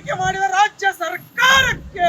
ಮಾಡಿದ ರಾಜ್ಯ ಸರ್ಕಾರಕ್ಕೆ.